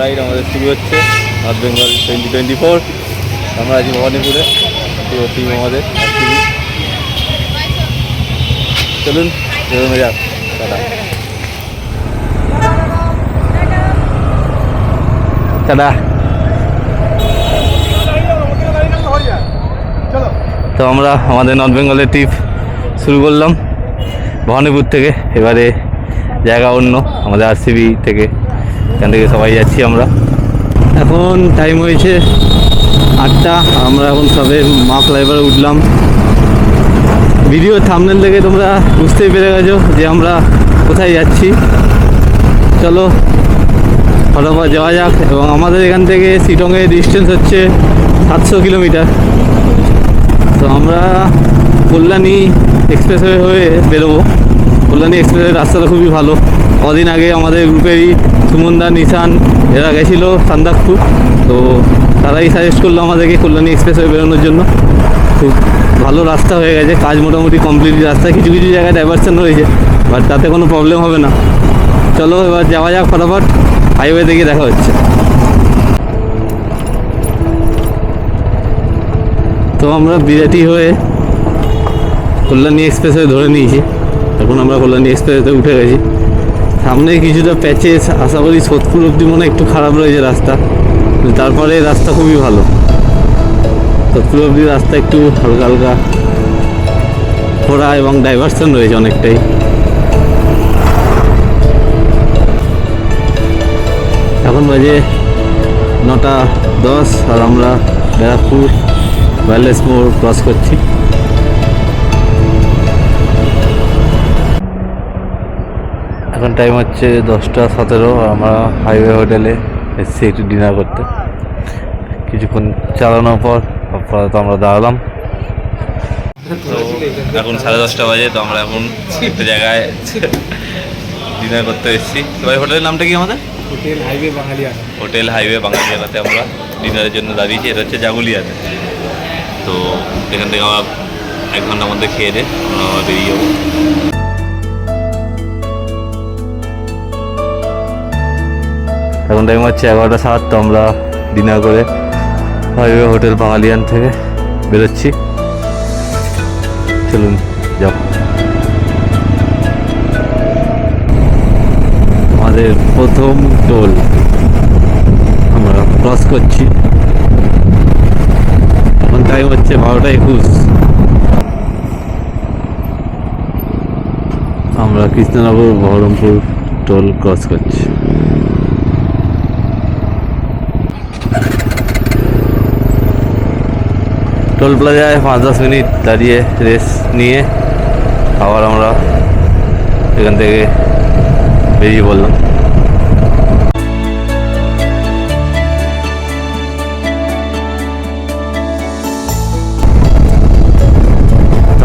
Ride আমাদের শুরু হচ্ছে north Bengal twenty twenty four আমরা আছি ভবানীপুরে, পুরো টিম আমাদের চলুন যাক তো আমরা আমাদের নর্থ বেঙ্গলের ট্রিপ শুরু করলাম। ভবানীপুর থেকে, এবারে জায়গা অন্য, আমাদের আরসিবি থেকে। এখান থেকে সবাই যাচ্ছি আমরা। এখন টাইম হয়েছে আটটা, আমরা এখন সবে মা ফ্লাইভারে উঠলাম। ভিডিও থামনেল থেকে তোমরা বুঝতেই পেরে গেছো যে আমরা কোথায় যাচ্ছি। চলো, ফটাফট যাওয়া যাক এবং আমাদের এখান থেকে শিটংয়ের ডিস্টেন্স হচ্ছে সাতশো কিলোমিটার। তো আমরা কল্যাণী এক্সপ্রেসওয়ে হয়ে বেরোবো। কল্যাণী এক্সপ্রেসের রাস্তাটা খুবই ভালো। কদিন আগে আমাদের গ্রুপেরই সুমনদা নিশান এরা গেছিল সান্দাকপুর তো তারাই সাজেস্ট করল আমাদেরকে কল্যাণী এক্সপ্রেসওয়ে বেরোনোর জন্য। খুব ভালো রাস্তা হয়ে গেছে, কাজ মোটামুটি কমপ্লিট রাস্তা। কিছু কিছু জায়গায় ডাইভারশন রয়েছে বাট তাতে কোনো প্রবলেম হবে না। চলো এবার যাওয়া যাক ফটাফট হাইওয়ে থেকে দেখা হচ্ছে। তো আমরা বিরাটি হয়ে কল্যাণী এক্সপ্রেসওয়ে ধরে নিয়েছি। এখন আমরা কল্যাণী এক্সপ্রেসওয়েতে উঠে গেছি। সামনে কিছুটা প্যাচেস আশা করি সোদপুর অব্দি মনে একটু খারাপ রয়েছে রাস্তা। তারপরে রাস্তা খুবই ভালো। সোদপুর অব্দি রাস্তা একটু হালকা হালকা। খোড়া এবং ডাইভারশন রয়েছে অনেকটাই। এখন বাজে নটা দশ আর আমরা ব্যারাকপুর ওয়্যারলেস মোড় ক্রস করছি। এখন টাইম হচ্ছে দশটা সতেরো আমরা হাইওয়ে হোটেলে এসেছি একটু ডিনার করতে। কিছুক্ষণ চালানোর পর আপাতত আমরা দাঁড়ালাম। তো এখন সাড়ে দশটা বাজে তো আমরা এখন একটা জায়গায় ডিনার করতে এসেছি। ভাই হোটেলের নামটা কি আমাদের? Hotel highway Bangaliyana hotel highway বাঙালিয়ানাতে আমরা ডিনারের জন্য দাঁড়িয়েছি এটা হচ্ছে জাগুলিয়াতে। তো এখান থেকে আমরা এক ঘণ্টার মধ্যে খেয়ে দে আমরা বেরিয়ে যাব। এখন টাইম হচ্ছে এগারোটা সাত, তো আমরা ডিনার করে হাইওয়ে হোটেল বাঙালিয়ান থেকে বেরোচ্ছি। চলুন, যাও। আমাদের প্রথম টোল। আমরা ক্রস করছি। এখন টাইম হচ্ছে বারোটা একুশ। আমরা কৃষ্ণনগর, বহরমপুর টোল ক্রস করছি। টোল প্লাজায় পাঁচ দশ মিনিট দাঁড়িয়ে রেস্ট নিয়ে আবার আমরা এখান থেকে বেরিয়ে পড়লাম।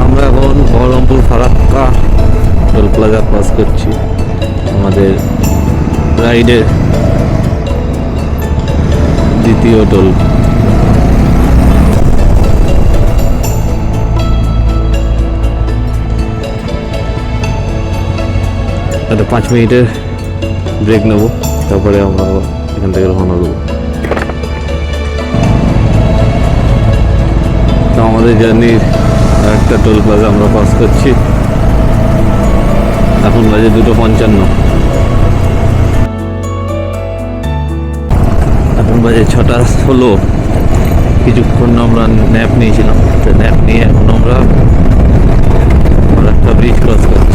আমরা এখন Baharampur Farakka toll plaza pass করছি। আমাদের রাইডের দ্বিতীয় টোল। একটা পাঁচ মিনিটের ব্রেক নেব, তারপরে আমরা এখান থেকে রওনা দেবো। তো আমাদের জার্নির একটা টোল প্লাজা আমরা পাস করছি। এখন বাজে দুটো পঞ্চান্ন। এখন বাজে ছটা ষোলো। কিছুক্ষণ আমরা ন্যাপ নিয়েছিলাম। তো ন্যাপ নিয়ে এখন আমরা একটা ব্রিজ ক্রস করছি।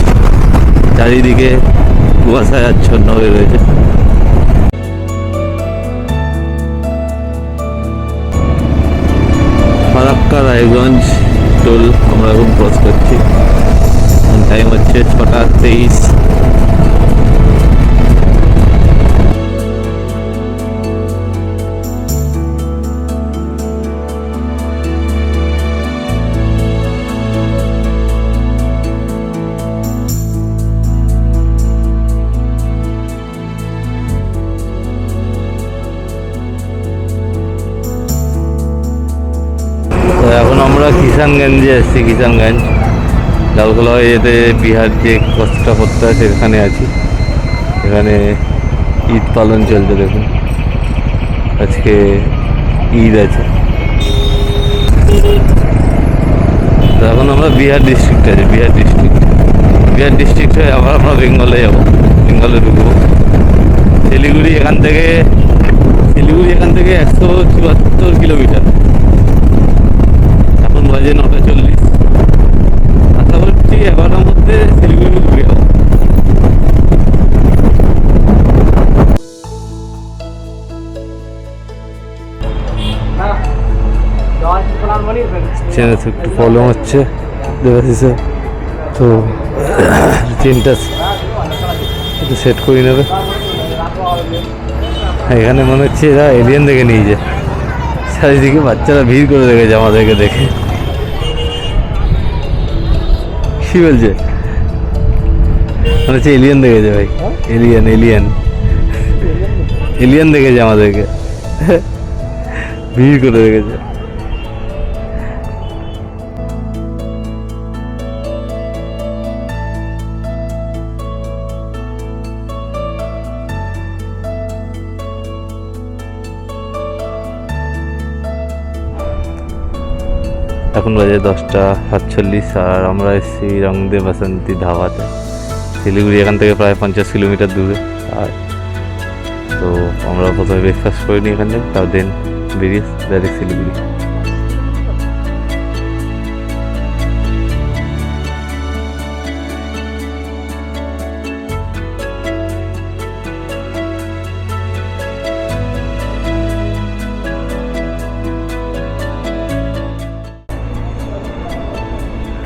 চারিদিকে কুয়াশায় আচ্ছন্ন হয়ে রয়েছে। ফারাক্কা, রায়গঞ্জ, টোল আমরা এখন ক্রস করছি। টাইম হচ্ছে ছটা তেইশ। কিষানগঞ্জে এসেছি কিষানগঞ্জ। লালগোলা যেতে বিহার যে কষ্টটা করতে হয় সেখানে আছি। এখানে ঈদ পালন চলছে দেখুন। আজকে ঈদ আছে। এখন আমরা বিহার ডিস্ট্রিক্টে আছি, বিহার ডিস্ট্রিক্ট বিহার ডিস্ট্রিক্ট হয়ে আবার আমরা বেঙ্গলে যাব, বেঙ্গলে ঢুকবো। শিলিগুড়ি এখান থেকে, শিলিগুড়ি এখান থেকে একশো চুয়াত্তর কিলোমিটার। এখন বাজে নটা চল্লিশ। আশা করছি এগারোটার মধ্যে শিলিগুড়ি ঢুকে যাব চেনে তো একটু প্রবলেম হচ্ছে দেবাশিসে তো চেনটা একটু সেট করে নেবে। এখানে মনে হচ্ছে এরা এলিয়েন দেখে নিয়ে যায় চারিদিকে বাচ্চারা ভিড় করে রেখেছে আমাদেরকে দেখে। কি বলছে? হচ্ছে এলিয়েন দেখেছে ভাই। এলিয়েন এলিয়েন এলিয়েন দেখেছে আমাদেরকে। ভিড় করে রেখেছে। এখন বাজে দশটা সাতচল্লিশ আর আমরা এসেছি রংদে বাসন্তী ধাবাতে। শিলিগুড়ি এখান থেকে প্রায় পঞ্চাশ কিলোমিটার দূরে। আর তো আমরা প্রথমে ব্রেকফাস্ট করিনি এখানে তাও দেন বেরিয়ে ডাইরেক্ট শিলিগুড়ি।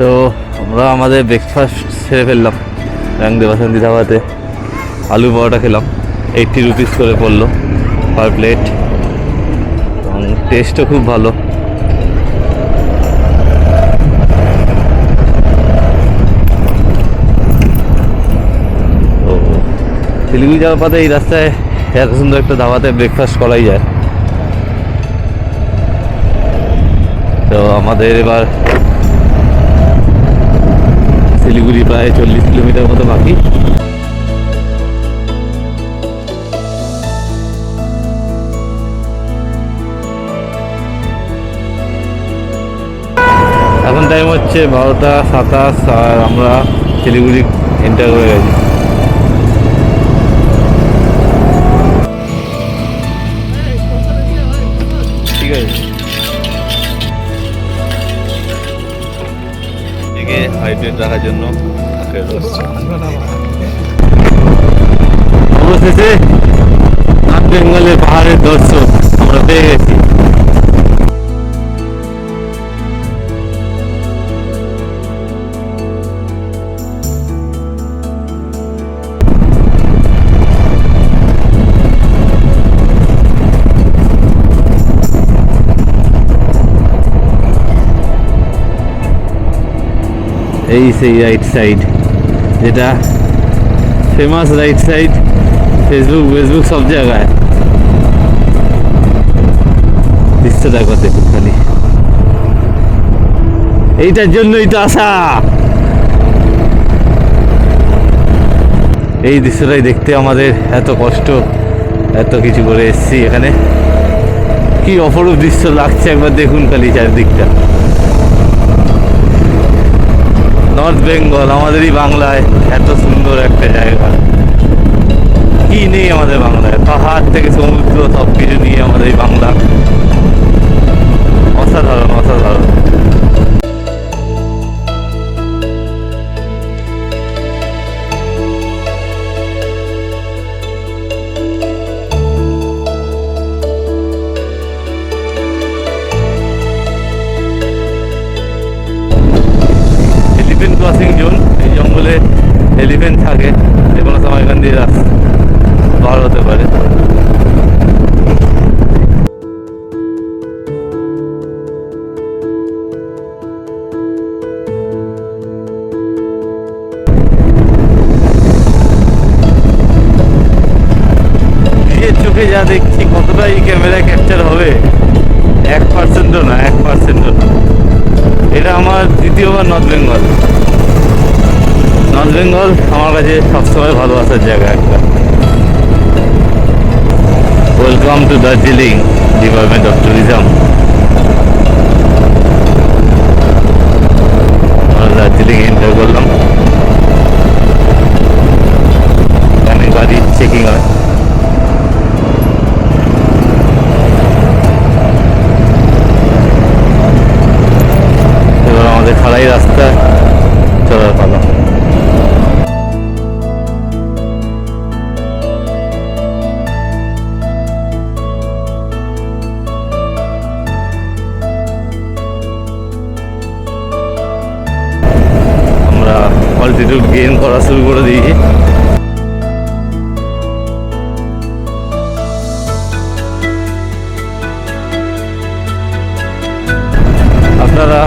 তো আমরা আমাদের ব্রেকফাস্ট সেরে ফেললাম। রাংদে বাসন্তী ধাবাতে আলু পরোটা খেলাম। এইটটি রুপিস করে পড়ল পার প্লেট এবং টেস্টও খুব ভালো। শিলিগুড়ি যাওয়ার পথে এই রাস্তায় এত সুন্দর একটা ধাবাতে ব্রেকফাস্ট করাই যায়। তো আমাদের এবার শিলিগুড়ি প্রায় চল্লিশ কিলোমিটার মতো বাকি। এখন টাইম হচ্ছে বারোটা সাতাশ আর আমরা শিলিগুড়ি এন্টার করে গেছি। হাইড্রেট রাখার জন্য। আখের রস। অবশেষে নর্থ বেঙ্গলের পাহাড়ের দর্শক আমরা পেয়ে গেছি। সেই রাইট সাইড যেটা famous right side Facebook Facebook সব জায়গায়। দৃশ্য দেখো দেখুন খালি। এইটার জন্যই তো আসা। এই দৃশ্যটাই দেখতে আমাদের এত কষ্ট, এত কিছু করে এসছি এখানে। কি অপরূপ দৃশ্য লাগছে একবার দেখুন খালি চারিদিকটা। নর্থ বেঙ্গল আমাদেরই বাংলায় এত সুন্দর একটা জায়গা। কি নেই আমাদের বাংলায়? পাহাড় থেকে সমুদ্র সব কিছু নিয়ে আমাদের বাংলা। অসাধারণ অসাধারণ। এলিফেন্ট থাকে, যে কোনো সময় এখান দিয়ে রাস্তা পার হতে পারে। চোখে যা দেখছি, কতটা এই ক্যামেরায় ক্যাপচার হবে, এক পার্সেন্টও না, এক পার্সেন্টও না। এটা আমার দ্বিতীয়বার নর্থ বেঙ্গল নর্থ বেঙ্গল আমার কাছে সবসময় ভালোবাসার জায়গা একটা। Welcome to Darjeeling department of tourism Darjeeling enter করলাম। এখানে গাড়ি চেকিং হয় গেইন করা শুরু করে দিয়েছি। আপনারা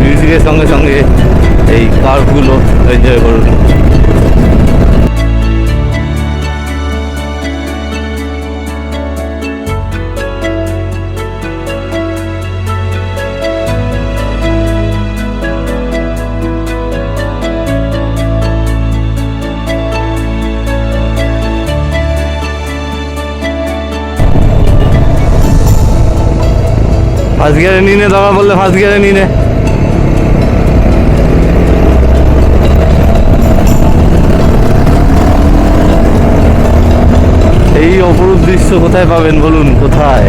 মিউজিকের সঙ্গে সঙ্গে এই কার্ভগুলো এনজয় করুন। ফার্স্ট গিয়ারে নিয়ে নে বললে ফার্স্ট গিয়ারে নিয়ে এই অপরূপ দৃশ্য কোথায় পাবেন বলুন, কোথায়?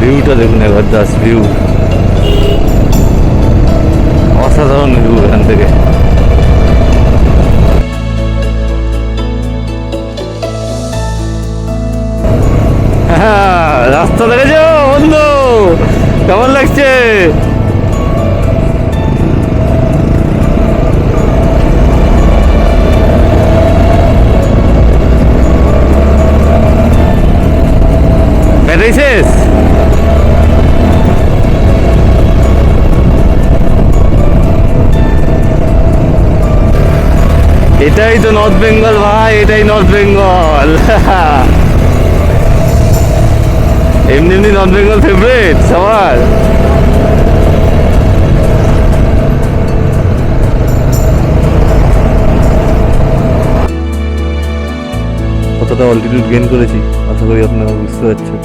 ভিউটা দেখুন একবার জাস্ট ভিউ অসাধারণ ভিউ এখান থেকে। রাস্তা দেখেছ বন্ধু। কেমন লাগছে? এটাই তো নর্থ বেঙ্গল ভাই এটাই নর্থ বেঙ্গল এমনি এমনি নর্থ বেঙ্গল ফেভারিট সবার। কতটা অল্টিটিউড গেইন করেছি, আশা করি আপনারা বুঝতে পারছেন।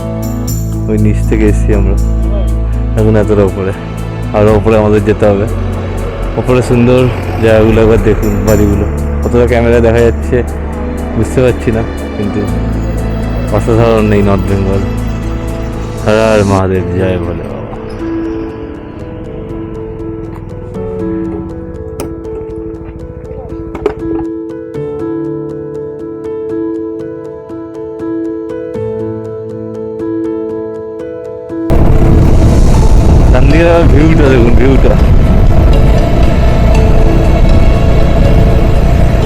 ওই নিচ থেকে এসেছি আমরা। এখন এতটা উপরে। আরও উপরে আমাদের যেতে হবে। ওপরে সুন্দর জায়গাগুলো একবার দেখুন, বাড়িগুলো। কতটা ক্যামেরায় দেখা যাচ্ছে, বুঝতে পারছি না, কিন্তু অসাধারণ নেই নর্থ বেঙ্গল। হর হর মহাদেব, জয় বলে। ভিউটা দেখুন, ভিউটা।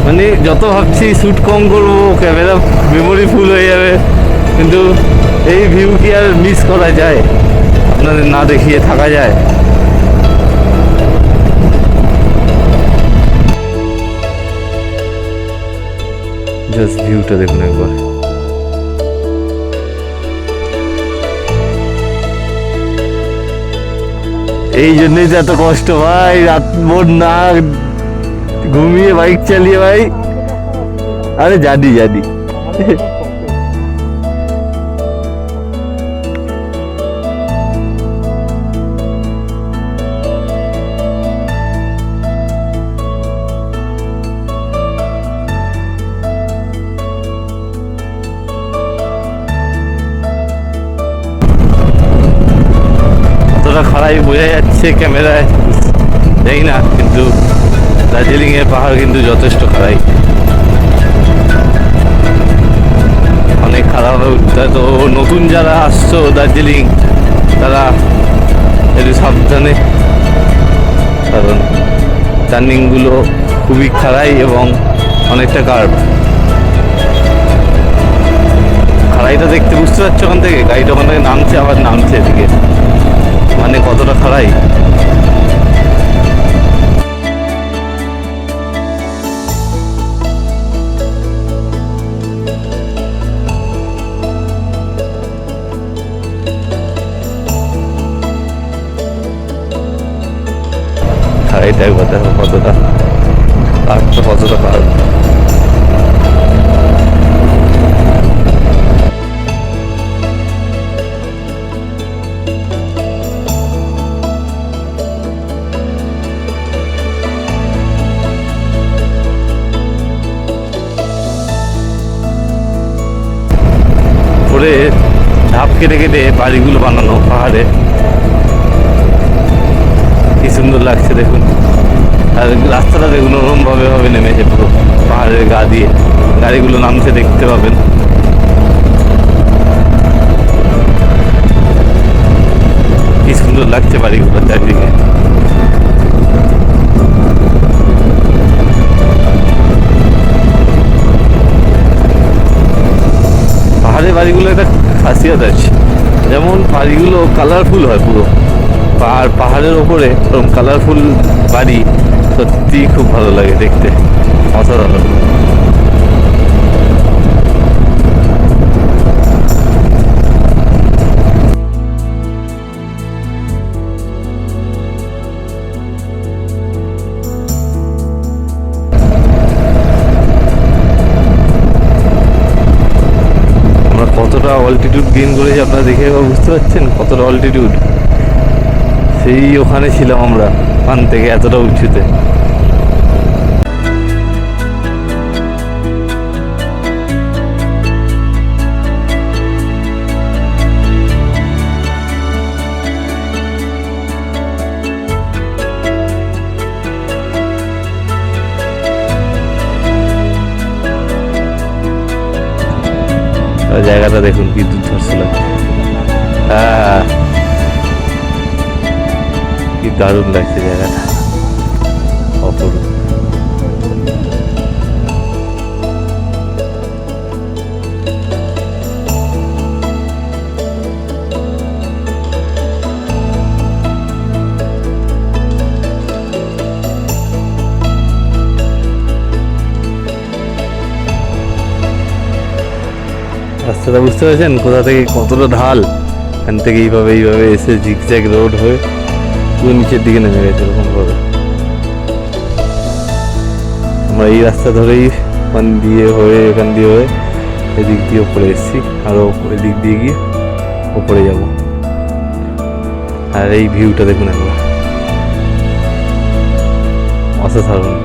মানে যত ভাবছি শ্যুট কম করব ক্যামেরা মেমোরি ফুল হয়ে যাবে, কিন্তু এই ভিউ কি আর মিস করা যায়? আপনাদের না দেখিয়ে থাকা যায়? জাস্ট ভিউটা দেখুন একবার। এই জন্যই তো এত কষ্ট ভাই, রাত ভোর না ঘুমিয়ে বাইক চালিয়ে ভাই। আরে জানি জানি কতটা খারাই বোঝা যাচ্ছে ক্যামেরায়। জানি না, কিন্তু দার্জিলিং এর পাহাড় কিন্তু যথেষ্ট খারাই অনেক খারাপ তো নতুন যারা আসছো দার্জিলিং, তারা একটু সাবধানে। কারণ টার্নিংগুলো খুবই খারাই এবং অনেকটা কার্ভ খাড়াইটা দেখতে বুঝতে পারছ ওখান থেকে? গাড়িটা ওখান থেকে নামছে, আবার নামছে এদিকে। মানে কতটা খাড়াই খাড়াইটা একবার দেখো কতটা পাহাড়টা কতটা পাহাড় কেটে কেটে বাড়িগুলো বানানো, পাহাড়ে। কি সুন্দর লাগছে দেখুন। আর রাস্তাটা দেখুন, ওরমভাবে ভাবে নেমেছে পুরো পাহাড়ের গা দিয়ে। গাড়িগুলো নামছে, দেখতে পাবেন। কি সুন্দর লাগছে বাড়িগুলো। খাসিয়াত আছে যেমন বাড়িগুলো কালারফুল হয় পুরো। পাহাড় পাহাড়ের ওপরে কালারফুল বাড়ি সত্যি খুব ভালো লাগে দেখতে। অসাধারণ। কতটা অল্টিটিউড গেইন করেছি আপনারা দেখে বুঝতে পারছেন কতটা অল্টিটিউড সেই ওখানে ছিলাম আমরা, ওখান থেকে এতটা উঁচুতে। জায়গাটা দেখুন বিদ্যুৎ ধরছিল। কি দারুণ লাগছে জায়গাটা। রাস্তাটা বুঝতে পারছেন? কোথা থেকে কতটা ঢাল? এখান থেকে এইভাবে এইভাবে এসে ঝিকঝ্যাক রোড হয়ে পুরো নিচের দিকে নেমে গেছে এরকম ভাবে আমরা এই রাস্তা ধরেই ওখান দিয়ে হয়ে, এখান দিয়ে হয়ে এদিক দিয়ে ওপরে এসেছি। আরও এদিক দিয়ে গিয়ে ওপরে যাব। আর এই ভিউটা দেখুন একবার। অসাধারণ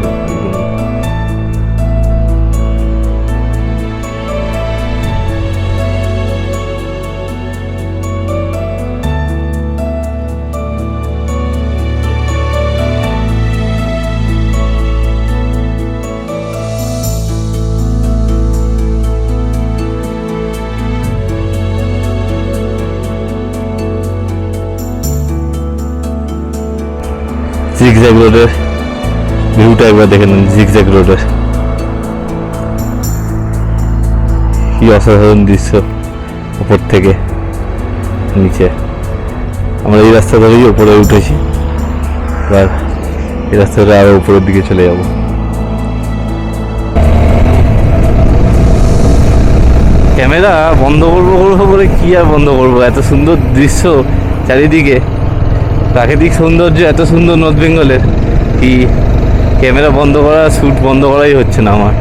জিগজ্যাগ রোডের ভিউটা একবার দেখে নিন জিগজ্যাগ রোডের কি অসাধারণ দৃশ্য উপর থেকে নিচে। আমরা এই রাস্তা ধরেই উপরে উঠেছি, এবার এই রাস্তা ধরে আরও উপরের দিকে চলে যাব। ক্যামেরা বন্ধ করব করব বলে কি আর বন্ধ করব? এত সুন্দর দৃশ্য চারিদিকে। প্রাকৃতিক সৌন্দর্য এত সুন্দর নর্থ বেঙ্গলের কি ক্যামেরা বন্ধ করা শ্যুট বন্ধ করাই হচ্ছে না আমার।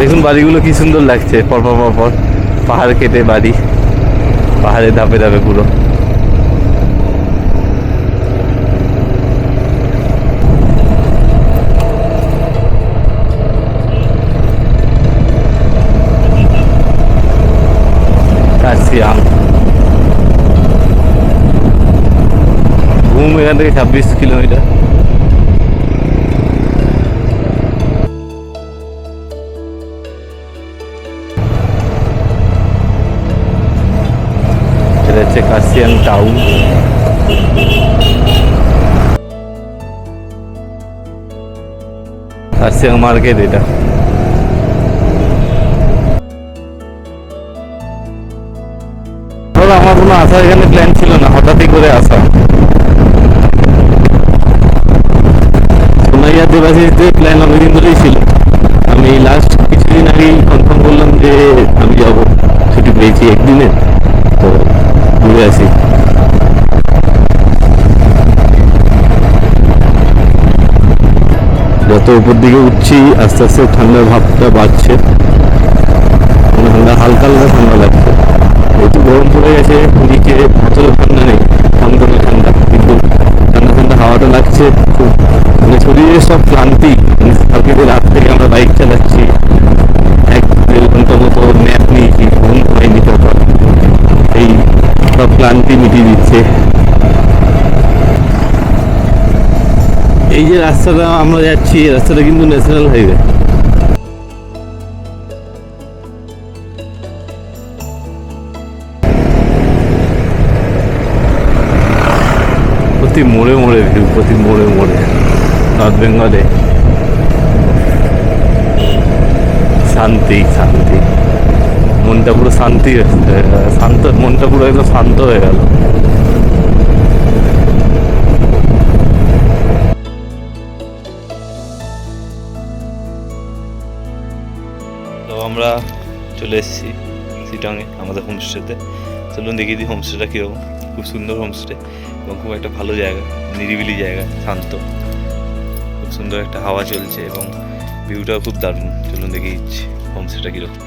দেখুন বাড়িগুলো কি সুন্দর লাগছে পরপর পরপর পাহাড় কেটে বাড়ি পাহাড়ে ধাপে ধাপে পুরো। কাশিয়াং ঘুম এখান থেকে ছাব্বিশ কিলোমিটার। এটা হচ্ছে কাশিয়াং টাউন। কাশিয়াং মার্কেট এটা। আমার কোনো আসার এখানে প্ল্যান ছিল না, হঠাৎই করে আসা। সোনাইয়া দেবাশিসদের প্ল্যান অনেকদিন ধরেই ছিল আমি লাস্ট কিছুদিন আগেই কনফার্ম করলাম যে আমি যাব। ছুটি পেয়েছি একদিনে। তো ঘুরে আসি। তো উপর দিকে উঠছি, আস্তে আস্তে ঠান্ডার ভাবটা বাড়ছে। মানে ঠান্ডা, হালকা হালকা ঠান্ডা লাগছে। একটু গরম পড়ে গেছে, নিচে অতটা ঠান্ডা নেই ঠান্ডা ঠান্ডা। কিন্তু ঠান্ডা ঠান্ডা হাওয়াটা লাগছে, খুব মানে শরীরের সব ক্লান্তি। মানে কালকে রাত থেকে আমরা বাইক চালাচ্ছি, এক দেড় ঘণ্টা মতো ন্যাপ নিয়েছি, ঘুম হয়নি তখন। এই সব ক্লান্তি মিটিয়ে দিচ্ছে। এই যে রাস্তাটা আমরা যাচ্ছি রাস্তাটা কিন্তু ন্যাশনাল হাইওয়ে বেঙ্গলে শান্তি শান্তি। মনটা পুরো শান্তি শান্ত, মনটা পুরো একদম শান্ত হয়ে গেল। তো আমরা চলে এসেছি সিটংয়ে আমাদের হোমস্টেতে চলুন দেখিয়ে দিই হোমস্টেটা কীরকম। খুব সুন্দর হোমস্টে এবং খুব একটা ভালো জায়গা, নিরিবিলি জায়গা, শান্ত। সুন্দর একটা হাওয়া চলছে এবং ভিউটাও খুব দারুণ। চলুন দিচ্ছি হোমস্টেটা কীরকম।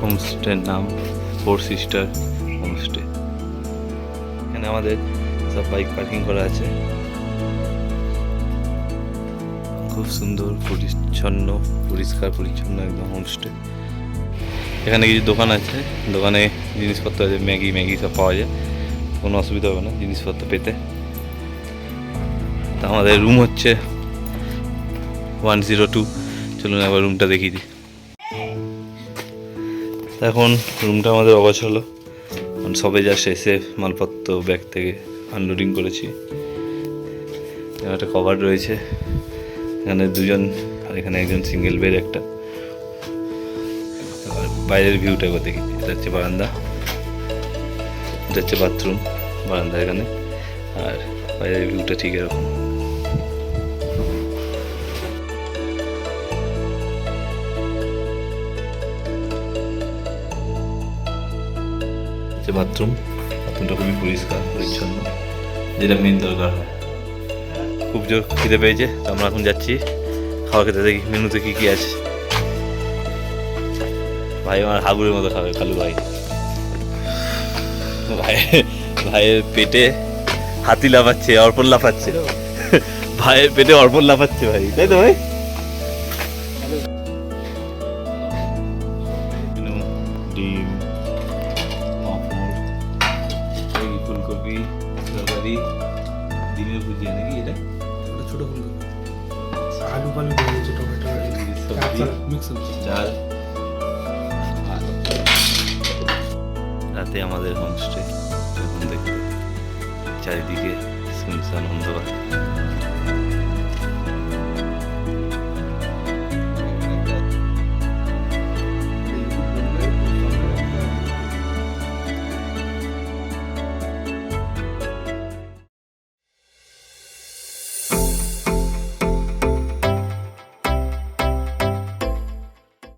হোমস্টের নাম ফোর সিস্টার হোমস্টে এখানে আমাদের সব বাইক পার্কিং করা আছে। খুব সুন্দর, পরিচ্ছন্ন, পরিষ্কার, পরিচ্ছন্ন একদম হোমস্টে এখানে কিছু দোকান আছে। দোকানে জিনিসপত্র আছে, ম্যাগি ম্যাগি সব পাওয়া যায়। কোনো অসুবিধা হবে না, জিনিসপত্র পেতে। তা আমাদের রুম হচ্ছে ওয়ান জিরো টু চলুন একবার রুমটা দেখিয়ে দিই। এখন রুমটা আমাদের অবাজ হলো সবে জাস্ট এসে মালপত্র ব্যাগ থেকে আনলোডিং করেছি। একটা কভার রয়েছে। এখানে দুজন আর এখানে একজন সিঙ্গেল বেড একটা। বাইরের ভিউটা একবার দেখি। এটা হচ্ছে বারান্দা। এটা হচ্ছে বাথরুম বারান্দা এখানে। আর বাইরের ভিউটা ঠিক এরকম। বাথরুম বাথরুমটা খুবই পরিষ্কার, পরিচ্ছন্ন। যেটা মেন দরকার। খুব জোর খিদে পেয়েছে, তো আমরা এখন যাচ্ছি। খাওয়া খেতে দেখি, মেনুতে কী কী আছে। ভাই আমার হাগুরের মতো খাবে কালু ভাই। ভাই, ভাইয়ের পেটে হাতি লাফাচ্ছে, অর্পণ লাফাচ্ছে। ভাইয়ের পেটে অর্পণ লাফাচ্ছে ভাই, তাই তো ভাই? রাতে আমাদের হোমস্টে এখন দেখতে। চারিদিকে শুনশান অন্ধকার